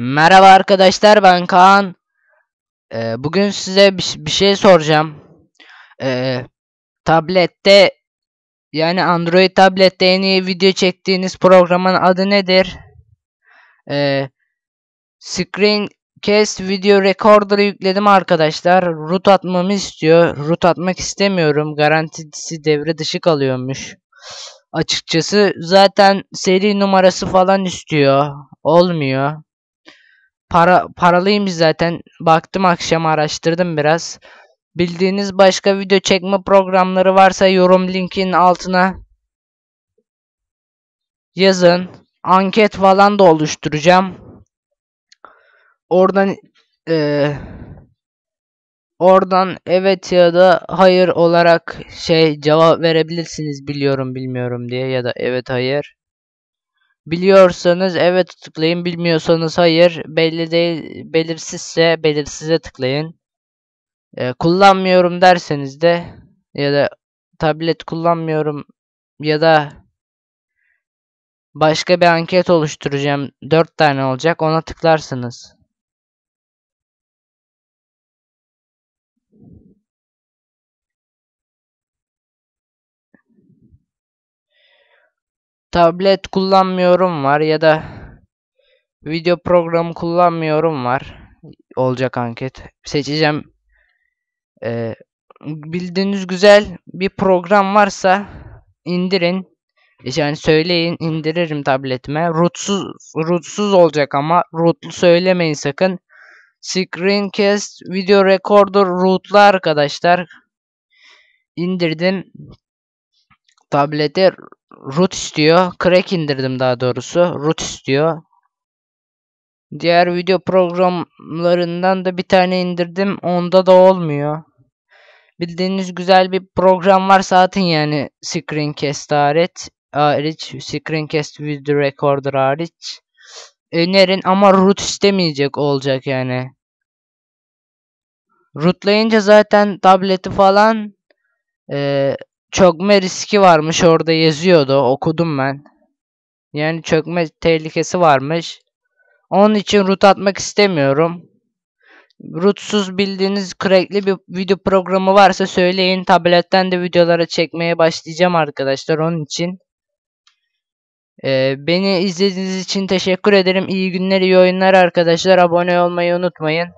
Merhaba arkadaşlar ben Kaan. Ee, bugün size bir, bir şey soracağım. Ee, tablette yani Android tablette en iyi video çektiğiniz programın adı nedir? Ee, Screencast Video Recorder'ı yükledim arkadaşlar. Root atmamı istiyor. Root atmak istemiyorum. Garantisi devre dışı kalıyormuş. Açıkçası zaten seri numarası falan istiyor. Olmuyor. Para paralıyım zaten. Baktım akşam araştırdım biraz. Bildiğiniz başka video çekme programları varsa yorum linkin altına yazın. Anket falan da oluşturacağım. Oradan e, oradan evet ya da hayır olarak şey cevap verebilirsiniz biliyorum bilmiyorum diye ya da evet hayır. Biliyorsanız evet tıklayın. Bilmiyorsanız hayır. Belli değil, belirsizse belirsize tıklayın. Ee, kullanmıyorum derseniz de ya da tablet kullanmıyorum ya da başka bir anket oluşturacağım. 4 tane olacak. Ona tıklarsınız. Tablet kullanmıyorum var ya da video programı kullanmıyorum var. Olacak anket. Seçeceğim. Ee, bildiğiniz güzel bir program varsa indirin. Yani söyleyin indiririm tabletime. Rootsuz, rootsuz olacak ama rootlu söylemeyin sakın. Screencast Video Recorder rootlu arkadaşlar. İndirdim. Tablete root istiyor. Crack indirdim daha doğrusu. Root istiyor. Diğer video programlarından da bir tane indirdim. Onda da olmuyor. Bildiğiniz güzel bir program varsa atın yani Screencast hariç. hariç Screencast Video Recorder hariç. Önerin ama root istemeyecek olacak yani. Rootlayınca zaten tableti falan e, çökme riski varmış orada yazıyordu okudum ben. Yani çökme tehlikesi varmış. Onun için root atmak istemiyorum. Rootsuz bildiğiniz crackli bir video programı varsa söyleyin. Tabletten de videoları çekmeye başlayacağım arkadaşlar onun için. Ee, beni izlediğiniz için teşekkür ederim. İyi günler, iyi oyunlar arkadaşlar. Abone olmayı unutmayın.